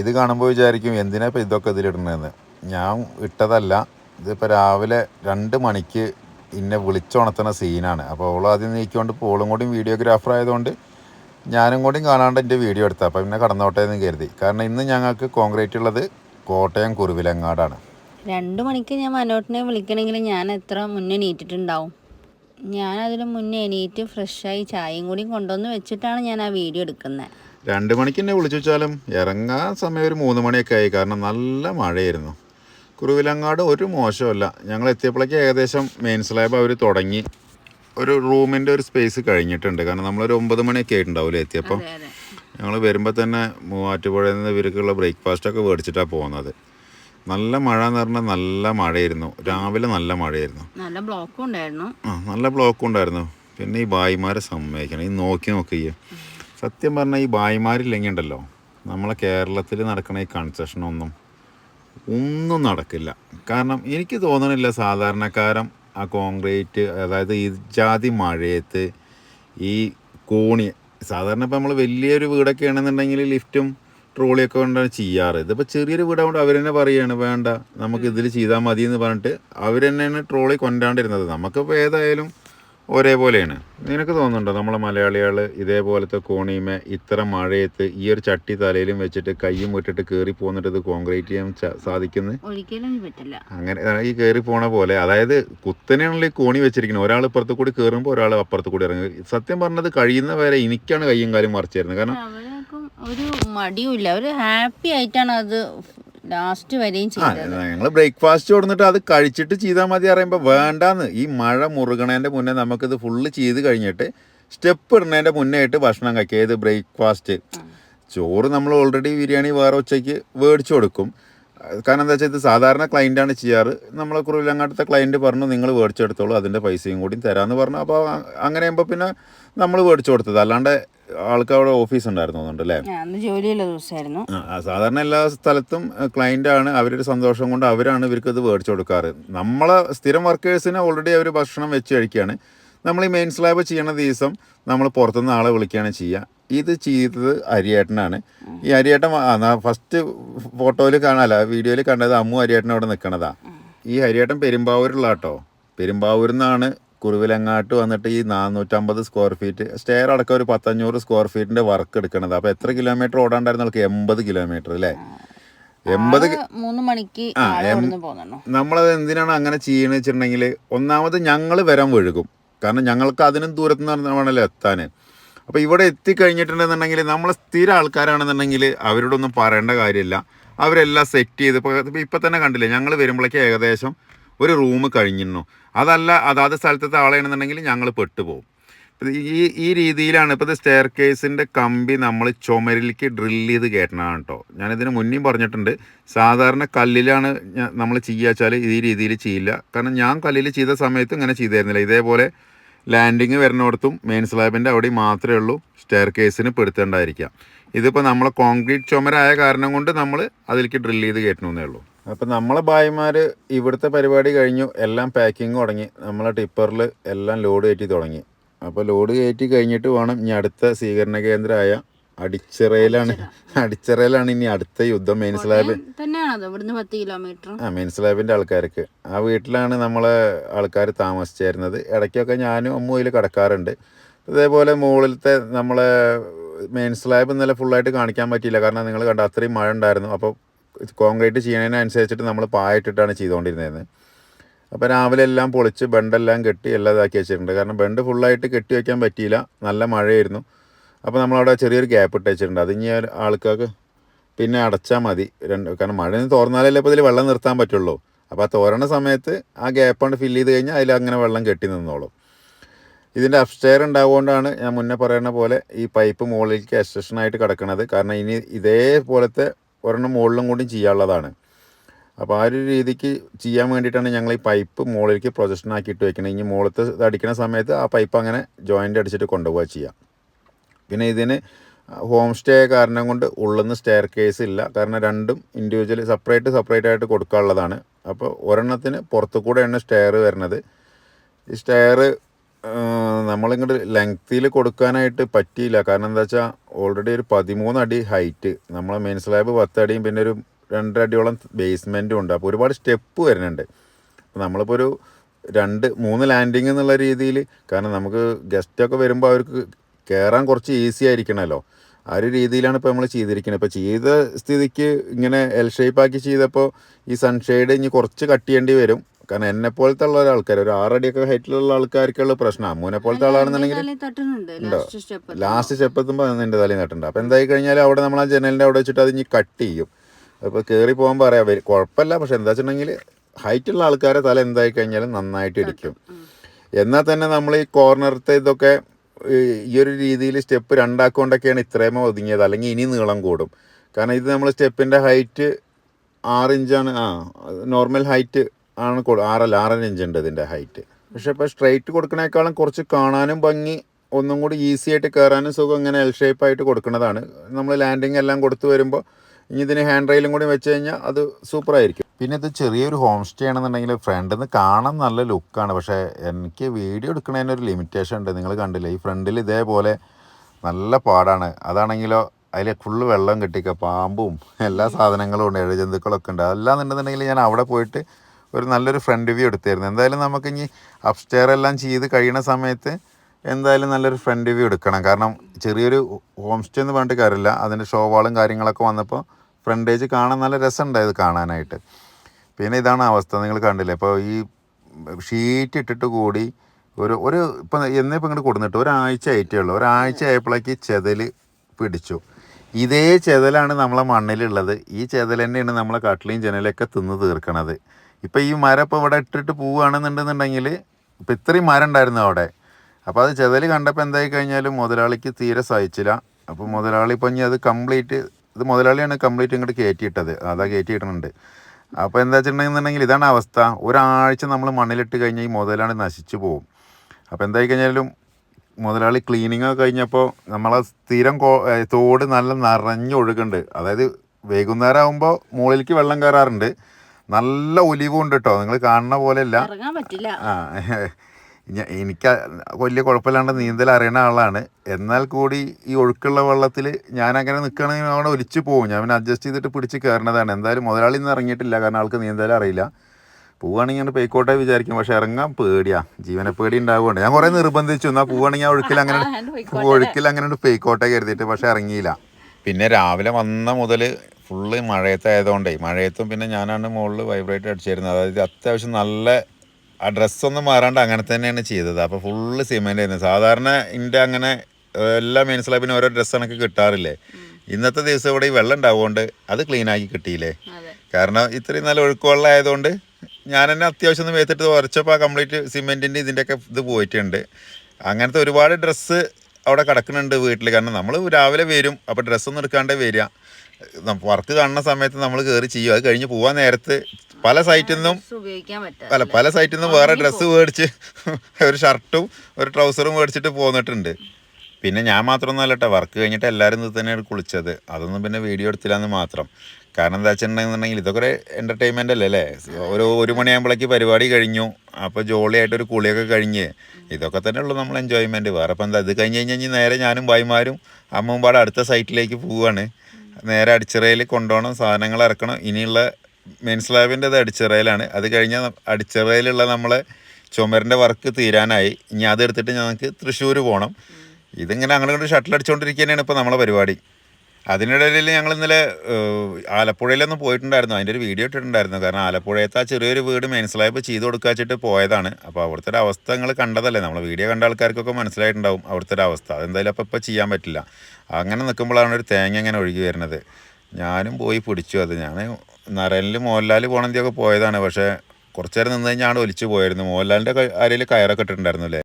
ഇത് കാണുമ്പോൾ വിചാരിക്കും എന്തിനാ ഇപ്പം ഇതൊക്കെ ഇതിലിടണതെന്ന് ഞാൻ ഇട്ടതല്ല. ഇതിപ്പോൾ രാവിലെ രണ്ട് മണിക്ക് ഇന്നെ വിളിച്ചുണർത്തുന്ന സീനാണ്. അപ്പോൾ അവൾ ആദ്യം നീക്കിക്കൊണ്ട് പോളും ഓളും കൂടി വീഡിയോഗ്രാഫർ ആയതുകൊണ്ട് ഞാനും കൂടിയും കാണാണ്ട് എന്റെ വീഡിയോ എടുത്താൽ അപ്പോൾ പിന്നെ കടന്നോട്ടെ എന്ന് കരുതി. കാരണം ഇന്ന് ഞങ്ങൾക്ക് കോൺക്രീറ്റ് ഉള്ളത് കോട്ടയം കുറുവിലങ്ങാടാണ്. രണ്ട് മണിക്ക് ഞാൻ മനോട്ടിനെ വിളിക്കണമെങ്കിൽ ഞാൻ എത്ര മുന്നേ നീറ്റിട്ടുണ്ടാവും ഞാൻ മുന്നേ എണീറ്റ് ഫ്രഷായി ചായയും കൂടി കൊണ്ടുവന്ന് വെച്ചിട്ടാണ് ഞാൻ ആ വീഡിയോ എടുക്കുന്നത് രണ്ട് മണിക്ക് തന്നെ വിളിച്ചു വെച്ചാലും ഇറങ്ങാൻ സമയം ഒരു മൂന്ന് മണിയൊക്കെ ആയി. കാരണം നല്ല മഴയായിരുന്നു. കുറുവിലങ്ങാട് ഒരു മോശമല്ല. ഞങ്ങൾ എത്തിയപ്പോഴേക്ക് ഏകദേശം മെയിൻ സ്ലാബ് അവർ തുടങ്ങി. ഒരു റൂമിന്റെ ഒരു സ്പേസ് കഴിഞ്ഞിട്ടുണ്ട്. കാരണം നമ്മളൊരു ഒമ്പത് മണിയൊക്കെ ആയിട്ടുണ്ടാവില്ലേ എത്തിയപ്പോൾ അതെ ഞങ്ങൾ വരുമ്പോൾ തന്നെ മൂവാറ്റുപുഴയിൽ നിന്ന് ഇവർക്കുള്ള ബ്രേക്ക്ഫാസ്റ്റൊക്കെ മേടിച്ചിട്ടാണ് പോകുന്നത്. നല്ല മഴ എന്ന് പറഞ്ഞാൽ നല്ല മഴയായിരുന്നു. രാവിലെ നല്ല മഴയായിരുന്നു. നല്ല ബ്ലോക്കും ഉണ്ടായിരുന്നു. ആ നല്ല ബ്ലോക്കും ഉണ്ടായിരുന്നു. പിന്നെ ഈ ബായിമാരെ സമ്മതിക്കണം. ഈ നോക്കി നോക്കിയേ സത്യം പറഞ്ഞാൽ ഈ ബായിമാരില്ലെങ്കിൽ ഉണ്ടല്ലോ നമ്മളെ കേരളത്തിൽ നടക്കുന്ന ഈ കൺസെഷനൊന്നും ഒന്നും നടക്കില്ല. കാരണം എനിക്ക് തോന്നണില്ല സാധാരണക്കാരൻ ആ കോൺക്രീറ്റ് അതായത് ഈ ജാതി മഴയത്ത് ഈ കോണി സാധാരണ ഇപ്പോൾ നമ്മൾ വലിയൊരു വീടൊക്കെ ആണെന്നുണ്ടെങ്കിൽ ലിഫ്റ്റും ട്രോളിയൊക്കെ കൊണ്ടാണ് ചെയ്യാറ്. ഇതിപ്പോൾ ചെറിയൊരു വീടാകൊണ്ട് അവർ തന്നെ പറയുകയാണ് വേണ്ട നമുക്ക് ഇതിൽ ചെയ്താൽ മതി എന്ന് പറഞ്ഞിട്ട് അവർ തന്നെയാണ് ട്രോളി കൊണ്ടാണ്ടിരുന്നത്. നമുക്കിപ്പോൾ ഏതായാലും ഒരേപോലെയാണ്. നിനക്ക് തോന്നുന്നുണ്ടോ നമ്മളെ മലയാളികൾ ഇതേപോലത്തെ കോണിമേ ഇത്ര മഴയത്ത് ഈ ഒരു ചട്ടി തലയിലും വെച്ചിട്ട് കൈയും വിട്ടിട്ട് കയറി പോന്നിട്ട് ഇത് കോൺക്രീറ്റ് ചെയ്യാൻ സാധിക്കുന്നു? സാധിക്കുന്നത് ഒരിക്കലും പറ്റില്ല. അങ്ങനെ ഈ കയറി പോണ പോലെ. അതായത് കുത്തനെയാണല്ലോ ഈ കോണി വെച്ചിരിക്കുന്നത് ഒരാൾ ഇപ്പുറത്ത് കൂടി കയറുമ്പോൾ ഒരാൾ അപ്പുറത്ത് കൂടി ഇറങ്ങുക സത്യം പറഞ്ഞത് കഴിയുന്ന വരെ എനിക്കാണ് കയ്യും കാലും മറിച്ചിരുന്നത് കാരണം ഒരു മടിയുമില്ല. അവർ ഹാപ്പി ആയിട്ടാണ് അത് ലാസ്റ്റ് വരെയും ഞങ്ങൾ ബ്രേക്ക്ഫാസ്റ്റ് കൊടുത്തിട്ട് അത് കഴിച്ചിട്ട് ചെയ്താൽ മതി പറയുമ്പോൾ വേണ്ടാന്ന്. ഈ മഴ മുറുകണേന്റെ മുന്നേ നമുക്കിത് ഫുള്ള് ചെയ്ത് കഴിഞ്ഞിട്ട് സ്റ്റെപ്പ് ഇടുന്നതിന്റെ മുന്നേ ആയിട്ട് ഭക്ഷണം കഴിക്കുക. ഏത് ബ്രേക്ക്ഫാസ്റ്റ്? ചോറ് നമ്മൾ ഓൾറെഡി ബിരിയാണി വേറെ ഉച്ചയ്ക്ക് മേടിച്ചു കൊടുക്കും. കാരണം എന്താ വെച്ചാൽ ഇത് സാധാരണ ക്ലയന്റാണ് ചെയ്യാറ്. നമ്മളെ കുറുവിലങ്ങാട്ടത്തെ ക്ലയന്റ് പറഞ്ഞു നിങ്ങൾ മേടിച്ചെടുത്തോളൂ അതിന്റെ പൈസയും കൂടി തരാമെന്ന് പറഞ്ഞു. അപ്പോൾ അങ്ങനെ ആകുമ്പോൾ പിന്നെ നമ്മൾ മേടിച്ചു കൊടുത്തത്. അല്ലാണ്ട് ആൾക്ക് അവിടെ ഓഫീസ് ഉണ്ടായിരുന്നു അല്ലേ? ജോലിയുള്ള ദിവസമായിരുന്നു. സാധാരണ എല്ലാ സ്ഥലത്തും ക്ലയന്റ് ആണ്. അവരുടെ സന്തോഷം കൊണ്ട് അവരാണ് ഇവർക്ക് ഇത് മേടിച്ചു കൊടുക്കാറ്. നമ്മളെ സ്ഥിരം വർക്കേഴ്സിന് ഓൾറെഡി അവർ ഭക്ഷണം വെച്ച് കഴിക്കുകയാണ് നമ്മൾ ഈ മെയിൻ സ്ലാബ് ചെയ്യണ ദിവസം നമ്മൾ പുറത്തുനിന്ന് ആളെ വിളിക്കുകയാണ് ചെയ്യുക. ഇത് ചെയ്തത് അരിയേട്ടനാണ്. ഈ അരിയേട്ടൻ ഫസ്റ്റ് ഫോട്ടോയിൽ കാണാല്ല വീഡിയോയിൽ കണ്ടത് അമ്മു അരിയേട്ടൻ അവിടെ നിൽക്കണതാ ഈ ഹരിയേട്ടൻ പെരുമ്പാവൂരുള്ള കേട്ടോ പെരുമ്പാവൂരിൽ നിന്നാണ് കുറുവിലങ്ങാട്ട് വന്നിട്ട് ഈ നാനൂറ്റമ്പത് സ്ക്വയർ ഫീറ്റ് സ്റ്റെയർ അടക്കം ഒരു പത്തഞ്ഞൂറ് സ്ക്വയർ ഫീറ്റിന്റെ വർക്ക് എടുക്കണത്. അപ്പോൾ എത്ര കിലോമീറ്റർ ഓടാണ്ടായിരുന്നു നമുക്ക് എൺപത് കിലോമീറ്റർ അല്ലേ എൺപത് മൂന്ന് മണിക്ക് ആ നമ്മളത് എന്തിനാണ് അങ്ങനെ ചെയ്യണമെന്ന് വെച്ചിട്ടുണ്ടെങ്കിൽ ഒന്നാമത് ഞങ്ങൾ വരാൻ വഴുകും. കാരണം ഞങ്ങൾക്ക് അതിനും ദൂരത്ത് നിന്ന് വേണമല്ലോ എത്താൻ അപ്പോൾ ഇവിടെ എത്തിക്കഴിഞ്ഞിട്ടുണ്ടെന്നുണ്ടെങ്കിൽ നമ്മൾ സ്ഥിര ആൾക്കാരാണെന്നുണ്ടെങ്കിൽ അവരോടൊന്നും പറയേണ്ട കാര്യമില്ല. അവരെല്ലാം സെറ്റ് ചെയ്ത് ഇപ്പോൾ ഇപ്പം തന്നെ കണ്ടില്ലേ ഞങ്ങൾ വരുമ്പോഴേക്ക് ഏകദേശം ഒരു റൂം കഴിഞ്ഞിരുന്നു. അതല്ല അതാത് സ്ഥലത്തെ ആളാണെന്നുണ്ടെങ്കിൽ ഞങ്ങൾ പെട്ടുപോകും. ഈ ഈ രീതിയിലാണ് ഇപ്പോൾ സ്റ്റെയർ കേസിന്റെ കമ്പി നമ്മൾ ചുമരിലേക്ക് ഡ്രിൽ ചെയ്ത് കയറ്റണതാണ് കേട്ടോ. ഞാനിതിന് മുന്നേയും പറഞ്ഞിട്ടുണ്ട് സാധാരണ കല്ലിലാണ് നമ്മൾ ചെയ്യുക വെച്ചാൽ ഈ രീതിയിൽ ചെയ്യില്ല. കാരണം ഞാൻ കല്ലിൽ ചെയ്ത സമയത്ത് ഇങ്ങനെ ചെയ്തായിരുന്നില്ല. ഇതേപോലെ ലാൻഡിങ് വരുന്നിടത്തും മെയിൻ സ്ലാബിന്റെ അവിടെ മാത്രമേ ഉള്ളൂ. സ്റ്റെയർ കേസിന് പെടുത്തേണ്ടായിരിക്കാം ഇതിപ്പോൾ നമ്മൾ കോൺക്രീറ്റ് ചുമരായ കാരണം കൊണ്ട് നമ്മൾ അതിലേക്ക് ഡ്രിൽ ചെയ്ത് കയറ്റണമെന്നേ ഉള്ളൂ. അപ്പോൾ നമ്മളെ ഭായിമാർ ഇവിടുത്തെ പരിപാടി കഴിഞ്ഞു എല്ലാം പാക്കിങ് തുടങ്ങി. നമ്മളെ ടിപ്പറിൽ എല്ലാം ലോഡ് കയറ്റി തുടങ്ങി. അപ്പോൾ ലോഡ് കയറ്റി കഴിഞ്ഞിട്ട് വേണം ഇനി അടുത്ത സ്വീകരണ കേന്ദ്രമായ അടിച്ചിറയിലാണ്. അടിച്ചിറയിലാണ് ഇനി അടുത്ത യുദ്ധം മെയിൻ സ്ലാബ് ആ മെയിൻ ആൾക്കാർക്ക്. ആ വീട്ടിലാണ് നമ്മളെ ആൾക്കാർ താമസിച്ചിരുന്നത്. ഇടയ്ക്കൊക്കെ ഞാനും അമ്മു അതിൽ കിടക്കാറുണ്ട്. അതേപോലെ മുകളിലത്തെ നമ്മളെ മെയിൻ സ്ലാബ് ഇന്നലെ ഫുള്ളായിട്ട് കാണിക്കാൻ പറ്റിയില്ല. കാരണം നിങ്ങൾ കണ്ട അത്രയും മഴ ഉണ്ടായിരുന്നു. അപ്പോൾ കോൺക്രീറ്റ് ചെയ്യണതിനനുസരിച്ചിട്ട് നമ്മൾ പായിട്ടിട്ടാണ് ചെയ്തുകൊണ്ടിരുന്നത് അപ്പോൾ രാവിലെ എല്ലാം പൊളിച്ച് ബണ്ടെല്ലാം കെട്ടി എല്ലാം ഇതാക്കി വെച്ചിട്ടുണ്ട്. കാരണം ബെണ്ട് ഫുള്ളായിട്ട് കെട്ടി വയ്ക്കാൻ പറ്റിയില്ല. നല്ല മഴയായിരുന്നു. അപ്പോൾ നമ്മളവിടെ ചെറിയൊരു ഗ്യാപ്പ് ഇട്ടേച്ചിട്ടുണ്ട്. അത് ഇനി ആൾക്കാർക്ക് പിന്നെ അടച്ചാൽ മതി. രണ്ട് കാരണം മഴ തോർന്നാലല്ലേ ഇപ്പോൾ ഇതിൽ വെള്ളം നിർത്താൻ പറ്റുള്ളൂ. അപ്പോൾ ആ തോരണ സമയത്ത് ആ ഗ്യാപ്പ് കൊണ്ട് ഫില്ല് ചെയ്ത് കഴിഞ്ഞാൽ അതിൽ അങ്ങനെ വെള്ളം കെട്ടി നിന്നോളും. ഇതിന്റെ അപ്സ്റ്റെയർ ഉണ്ടാവുകൊണ്ടാണ് ഞാൻ മുന്നേ പറയുന്ന പോലെ ഈ പൈപ്പ് മുകളിലേക്ക് എക്സ്റ്റഷനായിട്ട് കിടക്കുന്നത് കാരണം ഇനി ഇതേപോലത്തെ ഒരെണ്ണം മുകളിലും കൂടി ചെയ്യാനുള്ളതാണ്. അപ്പോൾ ആ ഒരു രീതിക്ക് ചെയ്യാൻ വേണ്ടിയിട്ടാണ് ഞങ്ങൾ ഈ പൈപ്പ് മുകളിലേക്ക് പ്രൊജക്ഷനാക്കിയിട്ട് വയ്ക്കുന്നത് ഇനി മുകളത്ത് ഇത് അടിക്കുന്ന സമയത്ത് ആ പൈപ്പ് അങ്ങനെ ജോയിന്റ് അടിച്ചിട്ട് കൊണ്ടുപോവുക ചെയ്യാം. പിന്നെ ഇതിന് ഹോം സ്റ്റേ കാരണം കൊണ്ട് ഉള്ളുന്ന സ്റ്റെയർ കേസ് ഇല്ല. കാരണം രണ്ടും ഇൻഡിവിജ്വൽ സെപ്പറേറ്റ് സെപ്പറേറ്റ് ആയിട്ട് കൊടുക്കാനുള്ളതാണ്. അപ്പോൾ ഒരെണ്ണത്തിന് പുറത്തു കൂടെയാണ് സ്റ്റെയർ വരുന്നത്. ഈ സ്റ്റെയർ നമ്മളിങ്ങോട്ട് ലെങ്തിയിൽ കൊടുക്കാനായിട്ട് പറ്റിയില്ല. കാരണം എന്താ വെച്ചാൽ ഓൾറെഡി ഒരു പതിമൂന്ന് അടി ഹൈറ്റ് നമ്മളെ മെയിൻ സ്ലാബ് പത്തടിയും പിന്നെ ഒരു രണ്ടര അടിയോളം ബേസ്മെന്റും ഉണ്ട്. അപ്പോൾ ഒരുപാട് സ്റ്റെപ്പ് വരുന്നുണ്ട്. അപ്പോൾ നമ്മളിപ്പോൾ ഒരു രണ്ട് മൂന്ന് ലാൻഡിങ് എന്നുള്ള രീതിയിൽ കാരണം നമുക്ക് ഗസ്റ്റൊക്കെ വരുമ്പോൾ അവർക്ക് കയറാൻ കുറച്ച് ഈസി ആയിരിക്കണമല്ലോ ആ ഒരു രീതിയിലാണ് ഇപ്പോൾ നമ്മൾ ചെയ്തിരിക്കുന്നത് ഇപ്പോൾ ചെയ്ത സ്ഥിതിക്ക് ഇങ്ങനെ എൽ ഷേപ്പാക്കി ചെയ്തപ്പോൾ ഈ സൺഷെയ്ഡ് ഇനി കുറച്ച് കട്ട് ചെയ്യേണ്ടി വരും. കാരണം എന്നെ പോലത്തെ ഉള്ള ഒരാൾക്കാർ ഒരു ആറടിയൊക്കെ ഹൈറ്റിലുള്ള ആൾക്കാർക്കുള്ള പ്രശ്നം. അമ്മൂനെ പോലത്തെ ആളാണെന്നുണ്ടെങ്കിൽ ലാസ്റ്റ് സ്റ്റെപ്പ് എത്തുമ്പോൾ നിന്റെ തലയിൽ നട്ടുണ്ട് അപ്പോൾ എന്തായി കഴിഞ്ഞാൽ അവിടെ നമ്മൾ ആ ജനലിന്റെ അവിടെ വെച്ചിട്ട് അത് ഇനി കട്ട് ചെയ്യും. അപ്പോൾ കയറി പോകാൻ പറയാം. വരും കുഴപ്പമില്ല പക്ഷെ എന്താ വെച്ചിട്ടുണ്ടെങ്കിൽ ഹൈറ്റുള്ള ആൾക്കാരെ തല എന്തായി കഴിഞ്ഞാലും നന്നായിട്ട് ഇടിക്കും. എന്നാൽ തന്നെ നമ്മൾ ഈ കോർണറത്തെ ഇതൊക്കെ ഈ ഒരു രീതിയിൽ സ്റ്റെപ്പ് രണ്ടാക്കൊണ്ടൊക്കെയാണ് ഇത്രയും ഒതുങ്ങിയത്. അല്ലെങ്കിൽ ഇനി നീളം കൂടും. കാരണം ഇത് നമ്മൾ സ്റ്റെപ്പിന്റെ ഹൈറ്റ് ആറ് ഇഞ്ചാണ്. ആ നോർമൽ ഹൈറ്റ് ആണ് ആറല്ല ആറര ഇഞ്ച് ഉണ്ട് ഇതിന്റെ ഹൈറ്റ്. പക്ഷെ ഇപ്പോൾ സ്ട്രൈറ്റ് കൊടുക്കണേക്കാളും കുറച്ച് കാണാനും ഭംഗി ഒന്നും കൂടി ഈസി ആയിട്ട് കയറാനും സുഖം ഇങ്ങനെ എൽ ഷേപ്പ് ആയിട്ട് കൊടുക്കുന്നതാണ് നമ്മൾ ലാൻഡിങ് എല്ലാം കൊടുത്തു വരുമ്പോൾ ഇനി ഇതിന് ഹാൻഡ് റെയിലും കൂടി വെച്ച് കഴിഞ്ഞാൽ അത് സൂപ്പർ ആയിരിക്കും. പിന്നെ ഇത് ചെറിയൊരു ഹോം സ്റ്റേ ആണെന്നുണ്ടെങ്കിൽ ഫ്രണ്ടിൽ നിന്ന് കാണാൻ നല്ല ലുക്കാണ് പക്ഷേ എനിക്ക് വീഡിയോ എടുക്കുന്നതിന് ഒരു ലിമിറ്റേഷൻ ഉണ്ട്. നിങ്ങൾ കണ്ടില്ലേ? ഈ ഫ്രണ്ടിൽ ഇതേപോലെ നല്ല പാടാണ്. അതാണെങ്കിലോ അതിൽ ഫുള്ള് വെള്ളം കിട്ടിക്കുക പാമ്പും എല്ലാ സാധനങ്ങളും ഉണ്ട്. ഇഴജന്തുക്കളൊക്കെ ഉണ്ട്. അല്ലാന്നുണ്ടെന്നുണ്ടെങ്കിൽ ഞാൻ അവിടെ പോയിട്ട് ഒരു നല്ലൊരു ഫ്രണ്ട് വ്യൂ എടുത്തായിരുന്നു. എന്തായാലും നമുക്ക് ഇനി അപ്സ്റ്റെയർ എല്ലാം ചെയ്ത് കഴിയുന്ന സമയത്ത് എന്തായാലും നല്ലൊരു ഫ്രണ്ട് വ്യൂ എടുക്കണം. കാരണം ചെറിയൊരു ഹോം സ്റ്റേ എന്ന് പറഞ്ഞിട്ട് കാര്യമില്ല. അതിന്റെ ഷോവാളും കാര്യങ്ങളൊക്കെ വന്നപ്പോൾ ഫ്രണ്ടേജ് കാണാൻ നല്ല രസമുണ്ടായത് കാണാനായിട്ട്. പിന്നെ ഇതാണ് അവസ്ഥ. നിങ്ങൾ കണ്ടില്ലേ? ഇപ്പോൾ ഈ ഷീറ്റ് ഇട്ടിട്ട് കൂടി ഒരു ഒരു ഇപ്പം എന്നിപ്പോൾ ഇങ്ങോട്ട് കൊടുന്നിട്ട് ഒരാഴ്ച ആയിട്ടേ ഉള്ളൂ. ഒരാഴ്ച ആയപ്പോഴേക്ക് ചെതൽ പിടിച്ചു. ഇതേ ചെതലാണ് നമ്മളെ മണ്ണിലുള്ളത്. ഈ ചെതൽ തന്നെയാണ് നമ്മളെ കട്ടിലും ജനലൊക്കെ തിന്ന് തീർക്കണത്. ഇപ്പം ഈ മരം ഇപ്പോൾ ഇവിടെ ഇട്ടിട്ട് പോവുകയാണെന്നുണ്ടെന്നുണ്ടെങ്കിൽ ഇപ്പം ഇത്രയും മരം ഉണ്ടായിരുന്നു അവിടെ. അപ്പോൾ അത് ചെതൽ കണ്ടപ്പോൾ എന്തായി കഴിഞ്ഞാലും മുതലാളിക്ക് തീരെ സഹിച്ചില്ല. അപ്പോൾ മുതലാളി ഇപ്പം ഇനി അത് കംപ്ലീറ്റ് ഇത് മുതലാളിയാണ് കംപ്ലീറ്റ് ഇങ്ങോട്ട് കയറ്റിയിട്ടത് അതാ കയറ്റിയിട്ടുണ്ട് അപ്പോൾ എന്താ വെച്ചിട്ടുണ്ടെന്നുണ്ടെങ്കിൽ ഇതാണ് അവസ്ഥ. ഒരാഴ്ച നമ്മൾ മണ്ണിലിട്ട് കഴിഞ്ഞാൽ ഈ മുതലാണ് നശിച്ചു പോകും അപ്പോൾ എന്തായി കഴിഞ്ഞാലും മുതലാളി ക്ലീനിങ് ഒക്കെ കഴിഞ്ഞപ്പോൾ നമ്മളെ സ്ഥിരം കോ- തോട് നല്ല നിറഞ്ഞൊഴുകുന്നുണ്ട് അതായത് വൈകുന്നേരം ആകുമ്പോൾ മുകളിലേക്ക് വെള്ളം കയറാറുണ്ട് നല്ല ഒലിവും ഉണ്ട് കേട്ടോ നിങ്ങൾ കാണുന്ന പോലെയല്ല. ആ എനിക്ക് വലിയ കുഴപ്പമില്ലാണ്ട് നീന്തൽ അറിയണ ആളാണ്. എന്നാൽ കൂടി ഈ ഒഴുക്കുള്ള വെള്ളത്തിൽ ഞാൻ അങ്ങനെ നിൽക്കണമെങ്കിൽ അവിടെ ഒലിച്ചു പോകും ഞാൻ പിന്നെ അഡ്ജസ്റ്റ് ചെയ്തിട്ട് പിടിച്ച് കയറണതാണ്. എന്തായാലും മുതലാളി ഇന്ന് ഇറങ്ങിയിട്ടില്ല കാരണം ആൾക്ക് നീന്തൽ അറിയില്ല. പോവുകയാണെങ്കിൽ ഞാൻ പേക്കോട്ടെ വിചാരിക്കും. പക്ഷെ ഇറങ്ങാൻ പേടിയാ. ജീവനെ പേടി ഉണ്ടാവുകൊണ്ട് ഞാൻ കുറേ നിർബന്ധിച്ചു. എന്നാൽ പോവുകയാണെങ്കിൽ ആ ഒഴുക്കിൽ അങ്ങനെ പോയിക്കോട്ടെ. ഒഴുക്കിൽ അങ്ങനെ പേക്കോട്ടെ കരുതിയിട്ട്. പക്ഷെ ഇറങ്ങിയില്ല. പിന്നെ രാവിലെ വന്ന മുതൽ ഫുള്ള് മഴയത്തായതുകൊണ്ടേ മഴയത്തും പിന്നെ ഞാനാണ് മുകളിൽ വൈബ്രേറ്റ് അടിച്ചിരുന്നത്. അതായത് അത്യാവശ്യം നല്ല ആ ഡ്രസ്സൊന്നും മാറാണ്ട് അങ്ങനെ തന്നെയാണ് ചെയ്തത്. അപ്പോൾ ഫുള്ള് സിമെന്റ് ആയിരുന്നു. സാധാരണ എന്റെ അങ്ങനെ എല്ലാ മെയിൻ സ്ലാബിനും ഓരോ ഡ്രസ്സ് എനിക്ക് കിട്ടാറില്ലേ? ഇന്നത്തെ ദിവസം ഇവിടെ ഈ വെള്ളം ഉണ്ടാവുകൊണ്ട് അത് ക്ലീൻ ആക്കി കിട്ടിയില്ലേ? കാരണം ഇത്രയും നല്ല ഒഴുക്ക് വെള്ളം ആയതുകൊണ്ട് ഞാൻ തന്നെ അത്യാവശ്യം ഒന്ന് വേത്തിട്ട് ഉറച്ചപ്പോൾ ആ കംപ്ലീറ്റ് സിമെന്റിന്റെ ഇതിന്റെയൊക്കെ ഇത് പോയിട്ടുണ്ട്. അങ്ങനത്തെ ഒരുപാട് ഡ്രസ്സ് അവിടെ കിടക്കുന്നുണ്ട് വീട്ടിൽ കാരണം നമ്മൾ രാവിലെ വരും അപ്പോൾ ഡ്രസ്സൊന്നും എടുക്കാണ്ടേ വരിക. വർക്ക് കാണുന്ന സമയത്ത് നമ്മൾ കയറി ചെയ്യും. അത് കഴിഞ്ഞ് പോകാൻ നേരത്ത് പല സൈറ്റിൽ നിന്നും അല്ല പല സൈറ്റിൽ നിന്നും വേറെ ഡ്രസ്സ് മേടിച്ച് ഒരു ഷർട്ടും ഒരു ട്രൗസറും മേടിച്ചിട്ട് പോന്നിട്ടുണ്ട്. പിന്നെ ഞാൻ മാത്രമൊന്നുമല്ല കേട്ടോ വർക്ക് കഴിഞ്ഞിട്ട് എല്ലാവരും ഇത് തന്നെയാണ് കുളിച്ചത്. അതൊന്നും പിന്നെ വീഡിയോ എടുത്തില്ലാന്ന് മാത്രം. കാരണം എന്താ വെച്ചിട്ടുണ്ടെന്നുണ്ടെങ്കിൽ ഇതൊക്കെ ഒരു എന്റർടൈൻമെന്റ് അല്ലേ അല്ലേ? ഒരു ഒരു മണിയാകുമ്പോഴേക്ക് പരിപാടി കഴിഞ്ഞു. അപ്പോൾ ജോളിയായിട്ട് ഒരു കുളിയൊക്കെ കഴിഞ്ഞ് ഇതൊക്കെ തന്നെ ഉള്ളൂ നമ്മൾ എൻജോയ്മെന്റ് വേറെ ഇപ്പം എന്താ ഇത് കഴിഞ്ഞ് കഴിഞ്ഞ് കഴിഞ്ഞ് നേരെ ഞാനും ഭായിമാരും അമ്മയും പാടെ അടുത്ത സൈറ്റിലേക്ക് പോവുകയാണ് നേരെ അടിച്ചിറയിൽ കൊണ്ടുപോകണം സാധനങ്ങൾ ഇറക്കണം. ഇനിയുള്ള മെയിൻ സ്ലാബിന്റെ അത് അടിച്ചിറയിലാണ്. അത് കഴിഞ്ഞാൽ അടിച്ചിറയിലുള്ള നമ്മളെ ചുമരിന്റെ വർക്ക് തീരാനായി. ഇനി അതെടുത്തിട്ട് ഞങ്ങൾക്ക് തൃശ്ശൂർ പോകണം ഇതിങ്ങനെ അങ്ങോട്ട് കൊണ്ട് ഷട്ടിൽ അടിച്ചുകൊണ്ടിരിക്കുകയാണ് ഇപ്പോൾ നമ്മളെ പരിപാടി. അതിനിടയിൽ ഞങ്ങൾ ഇന്നലെ ആലപ്പുഴയിലൊന്നും പോയിട്ടുണ്ടായിരുന്നു. അതിന്റെ ഒരു വീഡിയോ ഇട്ടിട്ടുണ്ടായിരുന്നു. കാരണം ആലപ്പുഴയത്തെ ആ ചെറിയൊരു വീട് മെയിൻ സ്ലാബ് ചെയ്ത് കൊടുക്കുക വെച്ചിട്ട് പോയതാണ്. അപ്പോൾ അവിടുത്തെ ഒരു അവസ്ഥ നിങ്ങൾ കണ്ടതല്ലേ? നമ്മൾ വീഡിയോ കണ്ട ആൾക്കാർക്കൊക്കെ മനസ്സിലായിട്ടുണ്ടാവും അവിടുത്തെ ഒരു അവസ്ഥ. അതെന്തായാലും അപ്പോൾ ഇപ്പോൾ ചെയ്യാൻ പറ്റില്ല. അങ്ങനെ നിൽക്കുമ്പോഴാണ് ഒരു തേങ്ങ ഇങ്ങനെ ഒഴുകി വരുന്നത്. ഞാനും പോയി പിടിച്ചു. അത് ഞാൻ നരലിൽ മോഹൻലാൽ പോകണമെന്നൊക്കെ പോയതാണ്. പക്ഷേ കുറച്ച് നേരം നിന്ന് കഴിഞ്ഞാൽ അവിടെ ഒലിച്ചു പോയിരുന്നു മോഹൻലാലിന്റെ അരയിൽ കയറൊക്കെ ഇട്ടിട്ടുണ്ടായിരുന്നു അല്ലേ?